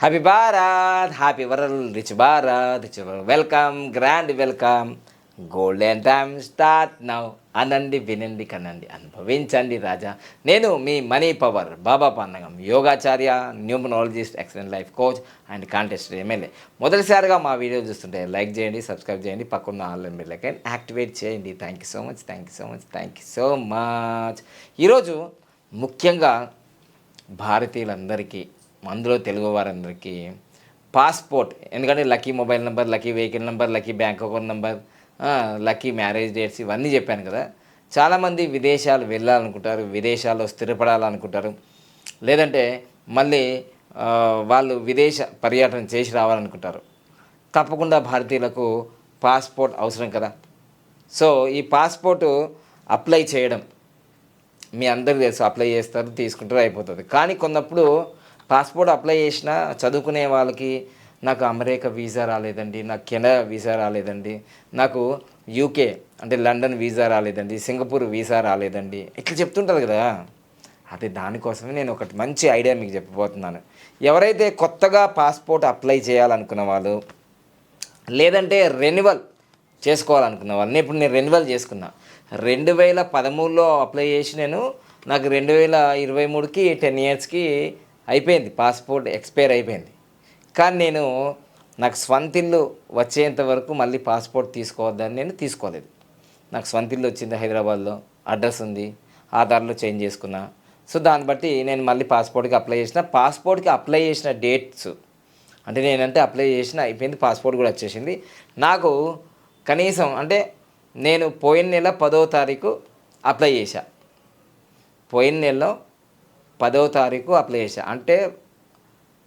Happy Bharat happy world rich Bharat rich welcome grand welcome golden time start now అనండి వినండి కనండి అనుభవించండి రాజా. నేను మీ money power Baba Pannagam యోగాచార్య numerologist excellent life coach and contest MLA మొదటిసారిగా మా వీడియో చూస్తుంటే లైక్ చేయండి సబ్స్క్రైబ్ చేయండి పక్కన ఆన్లైన్ బిల్లకి యాక్టివేట్ చేయండి. Thank you so much thank you so much thank you so much ఈరోజు ముఖ్యంగా భారతీయులందరికీ అందులో తెలుగు వారందరికీ పాస్పోర్ట్. ఎందుకంటే lucky mobile number lucky vehicle number lucky bank account number lucky marriage dates ఇవన్నీ చెప్పాను కదా. చాలామంది విదేశాలు వెళ్ళాలనుకుంటారు విదేశాల్లో స్థిరపడాలనుకుంటారు. లేదంటే మళ్ళీ వాళ్ళు విదేశ పర్యటన చేసి రావాలనుకుంటారు. తప్పకుండా భారతీయులకు పాస్పోర్ట్ అవసరం కదా. సో ఈ పాస్పోర్టు అప్లై చేయడం మీ అందరికీ తెలుసు. అప్లై చేస్తారు తీసుకుంటారు అయిపోతుంది. కానీ కొన్నప్పుడు పాస్పోర్ట్ అప్లై చేసిన చదువుకునే వాళ్ళకి నాకు అమెరికా వీసా రాలేదండి నాకు కెనడా వీసా రాలేదండి నాకు యూకే అంటే లండన్ వీసా రాలేదండి సింగపూర్ వీసా రాలేదండి. ఇట్లా చెప్తుంటారు కదా. అదే దానికోసమే నేను ఒకటి మంచి ఐడియా మీకు చెప్పబోతున్నాను. ఎవరైతే కొత్తగా పాస్పోర్ట్ అప్లై చేయాలనుకున్న వాళ్ళు లేదంటే రెన్యువల్ చేసుకోవాలనుకున్న వాళ్ళని ఇప్పుడు నేను రెన్యువల్ చేసుకున్నా. రెండు వేల పదమూడులో అప్లై చేసి నేను నాకు రెండు వేల ఇరవై మూడుకి టెన్ ఇయర్స్కి అయిపోయింది పాస్పోర్ట్ ఎక్స్పైర్ అయిపోయింది. కానీ నేను నాకు స్వంత ఇల్లు వచ్చేంత వరకు మళ్ళీ పాస్పోర్ట్ తీసుకోవద్దని నేను తీసుకోలేదు. నాకు స్వంత ఇల్లు వచ్చింది హైదరాబాద్లో అడ్రస్ ఉంది ఆధార్లో చేంజ్ చేసుకున్నా. సో దాన్ని బట్టి నేను మళ్ళీ పాస్పోర్ట్కి అప్లై చేసిన పాస్పోర్ట్కి అప్లై చేసిన డేట్స్ అంటే నేనంటే అప్లై చేసిన అయిపోయింది పాస్పోర్ట్ కూడా వచ్చేసింది. నాకు కనీసం అంటే నేను పోయిన నెల పదో తారీఖు అప్లై చేశా. పోయిన నెలలో పదవ తారీఖు అప్లై చేశా. అంటే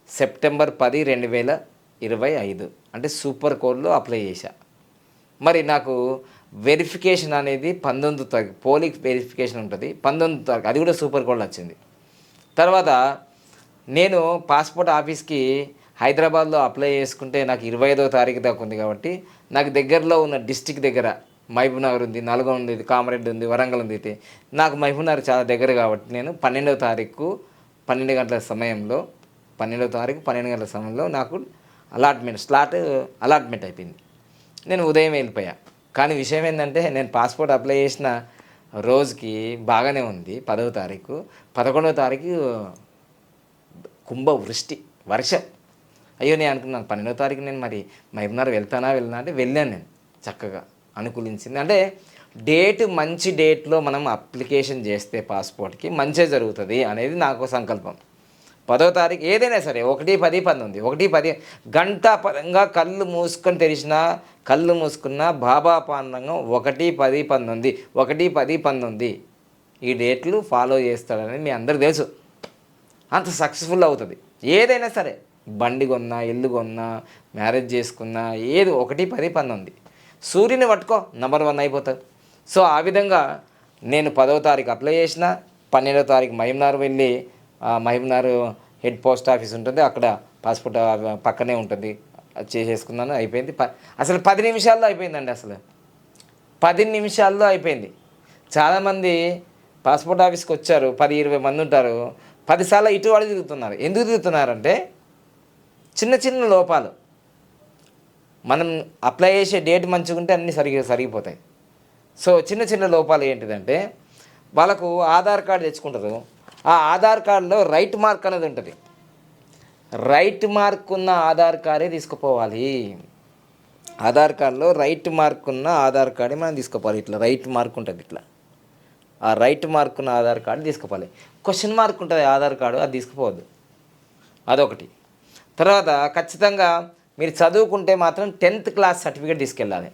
సెప్టెంబర్ పది రెండు వేల ఇరవై ఐదు. అంటే సూపర్ కోడ్లో అప్లై చేశా. మరి నాకు వెరిఫికేషన్ అనేది పంతొమ్మిది తారీఖు పోలింగ్ వెరిఫికేషన్ ఉంటుంది. పంతొమ్మిది తారీఖు అది కూడా సూపర్ కోడ్లో వచ్చింది. తర్వాత నేను పాస్పోర్ట్ ఆఫీస్కి హైదరాబాద్లో అప్లై చేసుకుంటే నాకు ఇరవై ఐదో తారీఖు దాకా ఉంది కాబట్టి నాకు దగ్గరలో ఉన్న డిస్టిక్ దగ్గర మహబూబ్నగర్ ఉంది నల్గొండ ఉంది కామరెడ్డి ఉంది వరంగల్ ఉంది అయితే నాకు మహబూబ్నగర్ చాలా దగ్గర కాబట్టి నేను పన్నెండవ తారీఖు పన్నెండు గంటల సమయంలో పన్నెండవ తారీఖు పన్నెండు గంటల సమయంలో నాకు అలాట్మెంట్ స్లాట్ అలాట్మెంట్ అయిపోయింది. నేను ఉదయం వెళ్ళిపోయా. కానీ విషయం ఏంటంటే నేను పాస్పోర్ట్ అప్లై చేసిన రోజుకి బాగానే ఉంది పదవ తారీఖు. పదకొండవ తారీఖు కుంభ వృష్టి వర్షం. అయ్యో నేను అనుకున్నాను పన్నెండవ తారీఖు నేను మరి మహబూబ్నగర్ వెళ్తానా వెళ్ళినా అంటే వెళ్ళాను నేను చక్కగా. అనుకూలించింది. అంటే డేట్ మంచి డేట్లో మనం అప్లికేషన్ చేస్తే పాస్పోర్ట్కి మంచిగా జరుగుతుంది అనేది నాకు సంకల్పం. పదో తారీఖు ఏదైనా సరే ఒకటి పది పంతొమ్మిది ఒకటి పది గంట పరంగా కళ్ళు మూసుకొని తెరిచిన కళ్ళు మూసుకున్న బాబా పాండంగం ఒకటి పది పంతొమ్మిది ఒకటి పది పంతొమ్మిది ఈ డేట్లు ఫాలో చేస్తాడని మీ అందరికి తెలుసు. అంత సక్సెస్ఫుల్ అవుతుంది. ఏదైనా సరే బండి కొన్నా ఇల్లు కొన్నా మ్యారేజ్ చేసుకున్నా ఏది ఒకటి పది పంతొమ్మిది. సూర్యుని పట్టుకో నంబర్ వన్ అయిపోతుంది సో ఆ విధంగా నేను పదవ తారీఖు అప్లై చేసిన పన్నెండవ తారీఖు మహిమనార్ వెళ్ళి మహిమనార్ హెడ్ పోస్ట్ ఆఫీస్ ఉంటుంది అక్కడ పాస్పోర్ట్ పక్కనే ఉంటుంది. చేసేసుకున్నాను అయిపోయింది. ప అసలు పది నిమిషాల్లో అయిపోయిందండి అసలు. పది నిమిషాల్లో అయిపోయింది. చాలామంది పాస్పోర్ట్ ఆఫీస్కి వచ్చారు పది ఇరవై మంది ఉంటారు పదిసార్లు ఇటు వాళ్ళు తిరుగుతున్నారు. ఎందుకు తిరుగుతున్నారంటే చిన్న చిన్న లోపాలు. మనం అప్లై చేసే డేట్ మంచిగుంటే అన్నీ సరిగి సరిగిపోతాయి. సో చిన్న చిన్న లోపాలు ఏంటిదంటే వాళ్ళకు ఆధార్ కార్డు తెచ్చుకుంటారు. ఆ ఆధార్ కార్డులో రైట్ మార్క్ అనేది ఉంటుంది. రైట్ మార్క్ ఉన్న ఆధార్ కార్డే తీసుకుపోవాలి. ఆధార్ కార్డులో రైట్ మార్క్ ఉన్న ఆధార్ కార్డే మనం తీసుకోవాలి ఇట్లా రైట్ మార్క్ ఉంటుంది ఇట్లా. ఆ రైట్ మార్క్ ఉన్న ఆధార్ కార్డు తీసుకోవాలి క్వశ్చన్ మార్క్ ఉంటుంది ఆధార్ కార్డు అది తీసుకుపోవద్దు. అదొకటి. తర్వాత ఖచ్చితంగా మీరు చదువుకుంటే మాత్రం టెన్త్ క్లాస్ సర్టిఫికేట్ తీసుకెళ్ళాలి.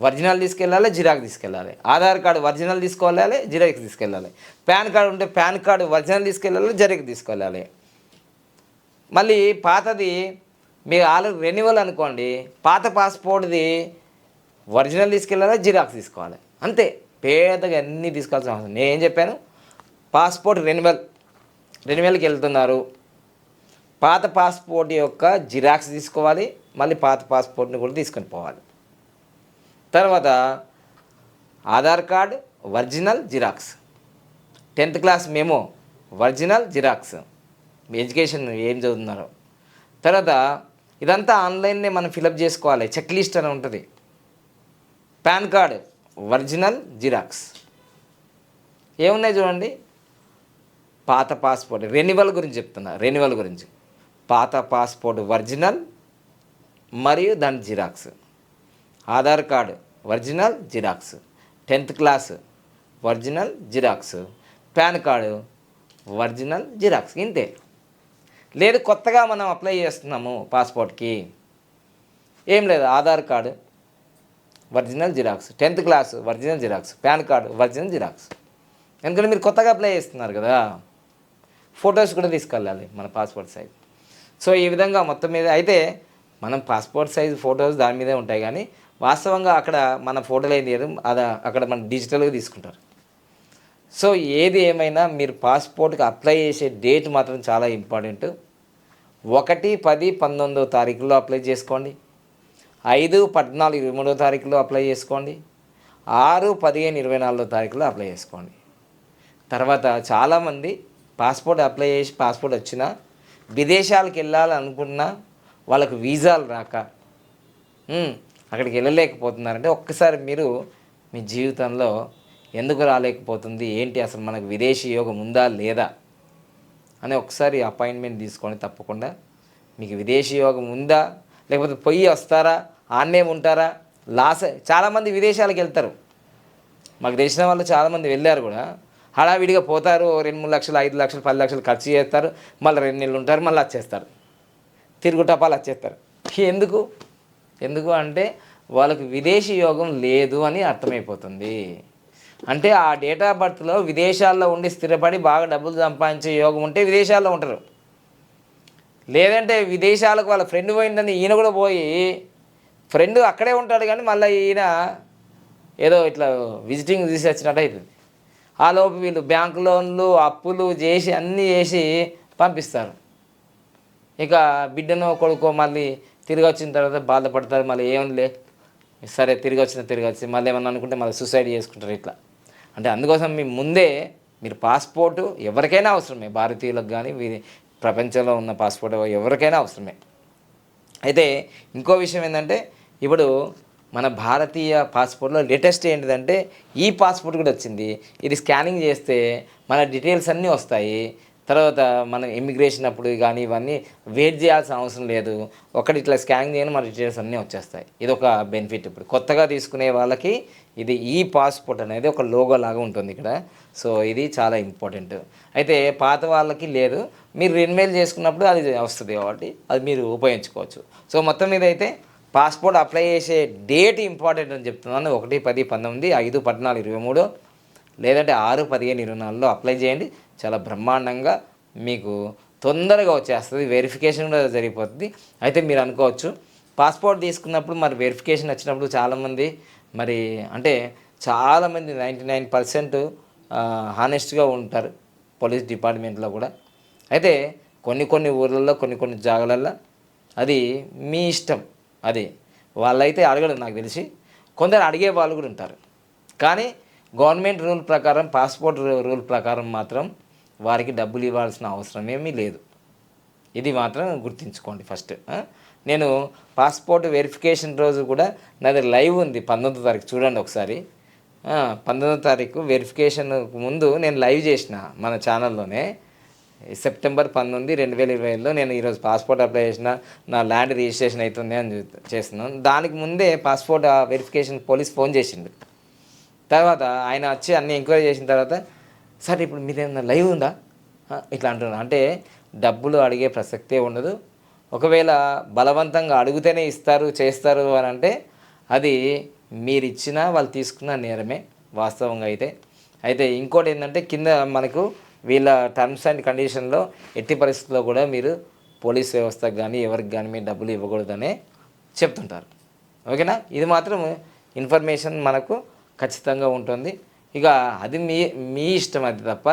ఒరిజినల్ తీసుకెళ్ళాలి జిరాక్ తీసుకెళ్ళాలి. ఆధార్ కార్డు ఒరిజినల్ తీసుకోవాలి జిరాక్స్ తీసుకెళ్ళాలి. పాన్ కార్డు ఉంటే పాన్ కార్డు ఒరిజినల్ తీసుకెళ్ళాలి జిరాక్ తీసుకెళ్ళాలి. మళ్ళీ పాతది మీరు ఆల్రెడీ రెన్యువల్ అనుకోండి పాత పాస్పోర్ట్ది ఒరిజినల్ తీసుకెళ్ళాలి జిరాక్స్ తీసుకోవాలి. అంతే. పేదగా అన్నీ తీసుకోవాల్సిన అవసరం నేను ఏం చెప్పాను? పాస్పోర్ట్ రెన్యువల్ రెన్యువల్కి వెళ్తున్నారు. పాత పాస్పోర్ట్ యొక్క జిరాక్స్ తీసుకోవాలి మళ్ళీ పాత పాస్పోర్ట్ని కూడా తీసుకొని పోవాలి. తర్వాత Aadhaar card original xerox. Tenth class మేము ఒరిజినల్ జిరాక్స్. మీ ఎడ్యుకేషన్ ఏం చదువుతున్నారో. తర్వాత ఇదంతా ఆన్లైన్నే మనం ఫిలప్ చేసుకోవాలి చెక్ లిస్ట్ అని ఉంటుంది. PAN card original xerox. ఏమున్నాయి చూడండి? పాత పాస్పోర్ట్ రెన్యువల్ గురించి చెప్తున్నా రెన్యువల్ గురించి. పాత పాస్పోర్ట్ ఒరిజినల్ మరియు దాని xerox. Aadhaar card original xerox. Tenth class original xerox. PAN card original xerox. ఇంతే. లేదు కొత్తగా మనం అప్లై చేస్తున్నాము పాస్పోర్ట్కి. ఏం లేదు Aadhaar card original xerox. Tenth class original xerox. PAN card original xerox. ఎందుకంటే మీరు కొత్తగా అప్లై చేస్తున్నారు కదా. ఫొటోస్ కూడా తీసుకెళ్ళాలి మన పాస్పోర్ట్ సైజ్. సో ఈ విధంగా మొత్తం మీద అయితే మనం పాస్పోర్ట్ సైజ్ ఫొటోస్ దాని మీదే ఉంటాయి కానీ వాస్తవంగా అక్కడ మన ఫోటోలు ఏం తీయడం అది అక్కడ మనం డిజిటల్గా తీసుకుంటారు. సో ఏది ఏమైనా మీరు పాస్పోర్ట్కి అప్లై చేసే డేట్ మాత్రం చాలా ఇంపార్టెంట్ ఒకటి పది పంతొమ్మిదో తారీఖులో అప్లై చేసుకోండి. ఐదు పద్నాలుగు ఇరవై మూడో తారీఖులో అప్లై చేసుకోండి. ఆరు పదిహేను ఇరవై నాలుగో తారీఖులో అప్లై చేసుకోండి. తర్వాత చాలామంది పాస్పోర్ట్ అప్లై చేసి పాస్పోర్ట్ వచ్చినా విదేశాలకు వెళ్ళాలనుకున్నా వాళ్ళకు వీసాలు రాక అక్కడికి వెళ్ళలేకపోతున్నారంటే ఒక్కసారి మీరు మీ జీవితంలో ఎందుకు రాలేకపోతుంది? ఏంటి అసలు మనకు విదేశీ యోగం ఉందా లేదా? అని ఒకసారి అపాయింట్మెంట్ తీసుకొని తప్పకుండా మీకు విదేశీ యోగం ఉందా? లేకపోతే పొయ్యి వస్తారా? ఆన్నే ఉంటారా? లాస్ చాలామంది విదేశాలకు వెళ్తారు. మాకు తెలిసిన వాళ్ళు చాలామంది వెళ్ళారు కూడా. హడావిడిగా పోతారు రెండు మూడు లక్షలు ఐదు లక్షలు పది లక్షలు ఖర్చు చేస్తారు మళ్ళీ రెండు నెలలు ఉంటారు మళ్ళీ వచ్చేస్తారు. తిరుగుటపాలు వచ్చేస్తారు. ఎందుకు? ఎందుకు అంటే వాళ్ళకు విదేశీ యోగం లేదు అని అర్థమైపోతుంది. అంటే ఆ డేట్ ఆఫ్ బర్త్లో విదేశాల్లో ఉండి స్థిరపడి బాగా డబ్బులు సంపాదించే యోగం ఉంటే విదేశాల్లో ఉంటారు. లేదంటే విదేశాలకు వాళ్ళ ఫ్రెండ్ పోయిందని ఈయన కూడా పోయి ఫ్రెండ్ అక్కడే ఉంటాడు కానీ మళ్ళీ ఈయన ఏదో ఇట్లా విజిటింగ్ తీసి వచ్చినట్టు అవుతుంది. ఆ లోపు వీళ్ళు బ్యాంక్ లోన్లు అప్పులు చేసి అన్నీ చేసి పంపిస్తారు. ఇక బిడ్డనో కొడుకో మళ్ళీ తిరిగి వచ్చిన తర్వాత బాధపడతారు. మళ్ళీ లే సరే తిరిగి వచ్చిన తిరిగి వచ్చి మళ్ళీ ఏమన్నా అనుకుంటే మళ్ళీ సూసైడ్ చేసుకుంటారు ఇట్లా. అంటే అందుకోసం మీ ముందే మీరు పాస్పోర్టు ఎవరికైనా అవసరమే. భారతీయులకు కానీ వీరి ప్రపంచంలో ఉన్న పాస్పోర్ట్ ఎవరికైనా అవసరమే. అయితే ఇంకో విషయం ఏంటంటే ఇప్పుడు మన భారతీయ పాస్పోర్ట్లో లేటెస్ట్ ఏంటిదంటే ఈ పాస్పోర్ట్ కూడా వచ్చింది. ఇది స్కానింగ్ చేస్తే మన డీటెయిల్స్ అన్నీ వస్తాయి. తర్వాత మనం ఇమిగ్రేషన్ అప్పుడు కానీ ఇవన్నీ వెయిట్ చేయాల్సిన అవసరం లేదు. ఒకటి ఇట్లా స్కానింగ్ చేయని మన డీటెయిల్స్ అన్నీ వచ్చేస్తాయి. ఇది ఒక బెనిఫిట్ ఇప్పుడు. కొత్తగా తీసుకునే వాళ్ళకి ఇది ఈ పాస్పోర్ట్ అనేది ఒక లోగో లాగా ఉంటుంది ఇక్కడ. సో ఇది చాలా ఇంపార్టెంట్. అయితే పాత వాళ్ళకి లేదు. మీరు రెన్యువల్ చేసుకున్నప్పుడు అది వస్తుంది కాబట్టి అది మీరు ఉపయోగించుకోవచ్చు. సో మొత్తం మీద అయితే పాస్పోర్ట్ అప్లై చేసే డేట్ ఇంపార్టెంట్ అని చెప్తున్నాను. ఒకటి పది పంతొమ్మిది ఐదు పద్నాలుగు ఇరవై మూడు లేదంటే ఆరు పదిహేను ఇరవై నాలుగులో అప్లై చేయండి. చాలా బ్రహ్మాండంగా మీకు తొందరగా వచ్చేస్తుంది. వెరిఫికేషన్ కూడా జరిగిపోతుంది అయితే మీరు అనుకోవచ్చు పాస్పోర్ట్ తీసుకున్నప్పుడు మరి వెరిఫికేషన్ వచ్చినప్పుడు చాలామంది మరి అంటే చాలామంది నైంటీ నైన్ పర్సెంట్ హానెస్ట్గా ఉంటారు పోలీస్ డిపార్ట్మెంట్లో కూడా. అయితే కొన్ని కొన్ని ఊర్లలో కొన్ని కొన్ని జాగాలల్లో అది మీ ఇష్టం. అది వాళ్ళైతే అడగడం నాకు తెలిసి. కొందరు అడిగే వాళ్ళు కూడా ఉంటారు. కానీ గవర్నమెంట్ రూల్ ప్రకారం పాస్పోర్ట్ రూల్ ప్రకారం మాత్రం వారికి డబ్బులు ఇవ్వాల్సిన అవసరం ఏమీ లేదు. ఇది మాత్రం గుర్తుంచుకోండి ఫస్ట్. నేను పాస్పోర్ట్ వెరిఫికేషన్ రోజు కూడా నాది లైవ్ ఉంది పంతొమ్మిదో తారీఖు. చూడండి ఒకసారి. ఆ, పంతొమ్మిదో తారీఖు వెరిఫికేషన్ ముందు నేను లైవ్ చేసిన మన ఛానల్లోనే. సెప్టెంబర్ పంతొమ్మిది రెండు వేల ఇరవై ఐదులో నేను ఈరోజు పాస్పోర్ట్ అప్లై చేసిన నా ల్యాండ్ రిజిస్ట్రేషన్ అవుతుంది అని చేస్తున్నాను. దానికి ముందే పాస్పోర్ట్ వెరిఫికేషన్ పోలీస్ ఫోన్ చేసిండు. తర్వాత ఆయన వచ్చి అన్ని ఎంక్వైరీ చేసిన తర్వాత సార్ ఇప్పుడు మీదేమన్నా లైవ్ ఉందా? ఇట్లా అంటున్నారు అంటే డబ్బులు అడిగే ప్రసక్తే ఉండదు. ఒకవేళ బలవంతంగా అడిగితేనే ఇస్తారు చేస్తారు అని అంటే అది మీరు ఇచ్చినా వాళ్ళు తీసుకున్న నేరమే వాస్తవంగా అయితే. అయితే ఇంకోటి ఏంటంటే కింద మనకు వీళ్ళ టర్మ్స్ అండ్ కండిషన్లో ఎట్టి పరిస్థితుల్లో కూడా మీరు పోలీస్ వ్యవస్థకు కానీ ఎవరికి కానీ మీరు డబ్బులు ఇవ్వకూడదనే చెప్తుంటారు. ఓకేనా? ఇది మాత్రం ఇన్ఫర్మేషన్ మనకు ఖచ్చితంగా ఉంటుంది. ఇక అది మీ మీ ఇష్టం అది తప్ప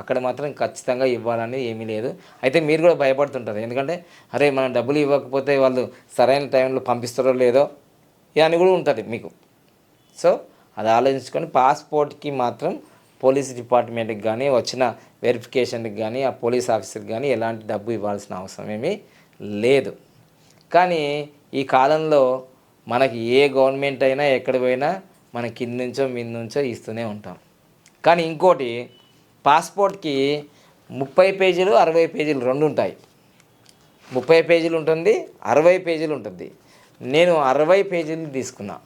అక్కడ మాత్రం ఖచ్చితంగా ఇవ్వాలని ఏమీ లేదు. అయితే మీరు కూడా భయపడుతుంటారు. ఎందుకంటే అరే మనం డబ్బులు ఇవ్వకపోతే వాళ్ళు సరైన టైంలో పంపిస్తారో లేదో అని కూడా ఉంటుంది మీకు. సో అది ఆలోచించుకొని పాస్పోర్ట్కి మాత్రం పోలీస్ డిపార్ట్మెంట్కి కానీ వచ్చిన వెరిఫికేషన్కి కానీ ఆ పోలీస్ ఆఫీసర్కి కానీ ఎలాంటి డబ్బు ఇవ్వాల్సిన అవసరం ఏమీ లేదు. కానీ ఈ కాలంలో మనకి ఏ గవర్నమెంట్ అయినా ఎక్కడ పోయినా మన కింద నుంచో మీద నుంచో ఇస్తూనే ఉంటాం. కానీ ఇంకోటి పాస్పోర్ట్కి ముప్పై పేజీలు అరవై పేజీలు రెండు ఉంటాయి. ముప్పై పేజీలు ఉంటుంది అరవై పేజీలు ఉంటుంది. నేను అరవై పేజీలు తీసుకున్నా.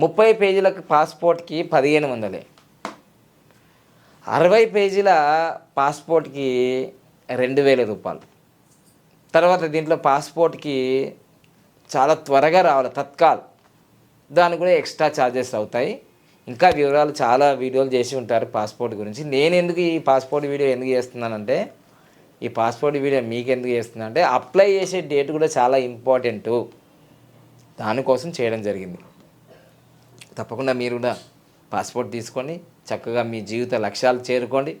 ముప్పై పేజీలకు పాస్పోర్ట్కి పదిహేను వందలే. అరవై పేజీల పాస్పోర్ట్కి రెండు వేల రూపాయలు. తర్వాత దీంట్లో పాస్పోర్ట్కి చాలా త్వరగా రావాలి తత్కాల్. దానికి కూడా ఎక్స్ట్రా ఛార్జెస్ అవుతాయి. ఇంకా వివరాలు చాలా వీడియోలు చేసి ఉంటారు పాస్పోర్ట్ గురించి. నేను ఎందుకు ఈ పాస్పోర్ట్ వీడియో ఎందుకు చేస్తున్నానంటే ఈ పాస్పోర్ట్ వీడియో మీకు ఎందుకు చేస్తున్నా అంటే అప్లై చేసే డేట్ కూడా చాలా ఇంపార్టెంటు. దానికోసం చేయడం జరిగింది. తప్పకుండా మీరు కూడా పాస్పోర్ట్ తీసుకోండి చక్కగా మీ జీవిత లక్ష్యాలు చేరుకోండి.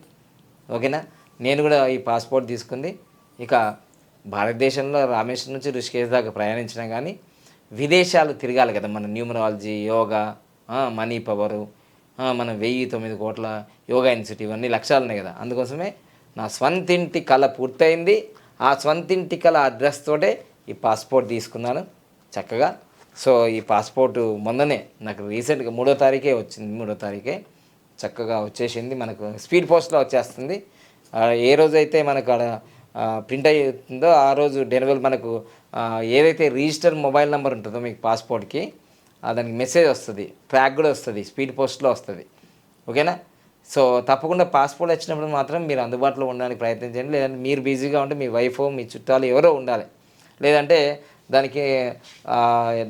ఓకేనా? నేను కూడా ఈ పాస్పోర్ట్ తీసుకుంది. ఇక భారతదేశంలో రామేశ్వరం నుంచి ఋషికేశ్ దాకా ప్రయాణించినా కానీ విదేశాలు తిరగాలి కదా. మన న్యూమరాలజీ యోగా మనీ పవరు మన వెయ్యి తొమ్మిది కోట్ల యోగా ఇన్స్టిట్యూట్ ఇవన్నీ లక్ష్యాలు ఉన్నాయి కదా. అందుకోసమే నా స్వంతింటి కళ పూర్తయింది. ఆ స్వంతింటి కళ అడ్రస్ తోటే ఈ పాస్పోర్ట్ తీసుకున్నాను. చక్కగా సో ఈ పాస్పోర్ట్ మొన్ననే నాకు రీసెంట్గా మూడో తారీఖే వచ్చింది మూడో తారీఖే చక్కగా వచ్చేసింది మనకు స్పీడ్ పోస్ట్లో వచ్చేస్తుంది. ఏ రోజైతే మనకు ఆడ ప్రింట్ అవుతుందో ఆ రోజు డెలివరీ మనకు ఏదైతే రిజిస్టర్ మొబైల్ నెంబర్ ఉంటుందో మీకు పాస్పోర్ట్కి దానికి మెసేజ్ వస్తుంది ట్రాక్ కూడా వస్తుంది స్పీడ్ పోస్ట్లో వస్తుంది. ఓకేనా? సో తప్పకుండా పాస్పోర్ట్ వచ్చినప్పుడు మాత్రం మీరు అందుబాటులో ఉండడానికి ప్రయత్నించండి లేదంటే మీరు బిజీగా ఉంటే మీ వైఫ్ మీ చుట్టాలు ఎవరో ఉండాలి. లేదంటే దానికి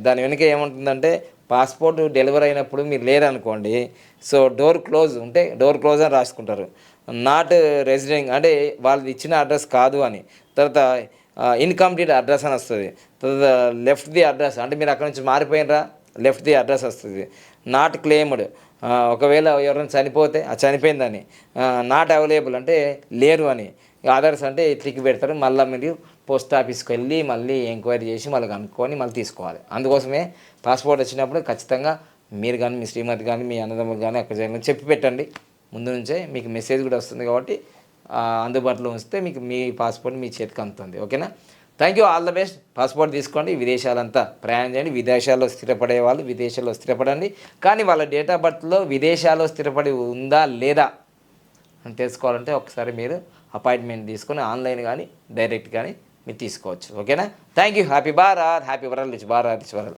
దాని వెనుక ఏముంటుందంటే పాస్పోర్ట్ డెలివరీ అయినప్పుడు మీరు లేరనుకోండి సో డోర్ క్లోజ్ ఉంటే డోర్ క్లోజ్ అని రాసుకుంటారు. నాట్ రెసిడెంట్ అంటే వాళ్ళది ఇచ్చిన అడ్రస్ కాదు అని. తర్వాత ఇన్కంప్లీట్ అడ్రస్ అని వస్తుంది. తర్వాత లెఫ్ట్ ది అడ్రస్ అంటే మీరు అక్కడ నుంచి మారిపోయినరా లెఫ్ట్ ది అడ్రస్ వస్తుంది. నాట్ క్లెయిమ్డ్ ఒకవేళ ఎవరైనా చనిపోతే ఆ చనిపోయిందని నాట్ అవైలబుల్ అంటే లేరు అని. అదర్స్ అంటే క్లిక్ పెడతారు మళ్ళీ మీరు పోస్ట్ ఆఫీస్కి వెళ్ళి మళ్ళీ ఎంక్వైరీ చేసి మళ్ళీ కనుక్కొని మళ్ళీ తీసుకోవాలి. అందుకోసమే పాస్పోర్ట్ వచ్చినప్పుడు ఖచ్చితంగా మీరు కానీ మీ శ్రీమతి కానీ మీ అన్నదమ్ములు కానీ అక్కడ జరిగిన చెప్పి పెట్టండి. ముందు నుంచే మీకు మెసేజ్ కూడా వస్తుంది కాబట్టి అందుబాటులో ఉంచితే మీకు మీ పాస్పోర్ట్ మీ చేతికి అందుతుంది. ఓకేనా? Thank you all the best passport తీసుకోండి. విదేశాలంతా ప్రయాణం చేయండి. విదేశాల్లో స్థిరపడే వాళ్ళు విదేశాల్లో స్థిరపడండి. కానీ వాళ్ళ డేట్ ఆఫ్ బర్త్లో విదేశాల్లో స్థిరపడి ఉందా లేదా అని తెలుసుకోవాలంటే ఒకసారి మీరు అపాయింట్మెంట్ తీసుకొని ఆన్లైన్ కానీ డైరెక్ట్ కానీ మీరు తీసుకోవచ్చు. ఓకేనా? Thank you happy Bharat happy world rich Bharat rich world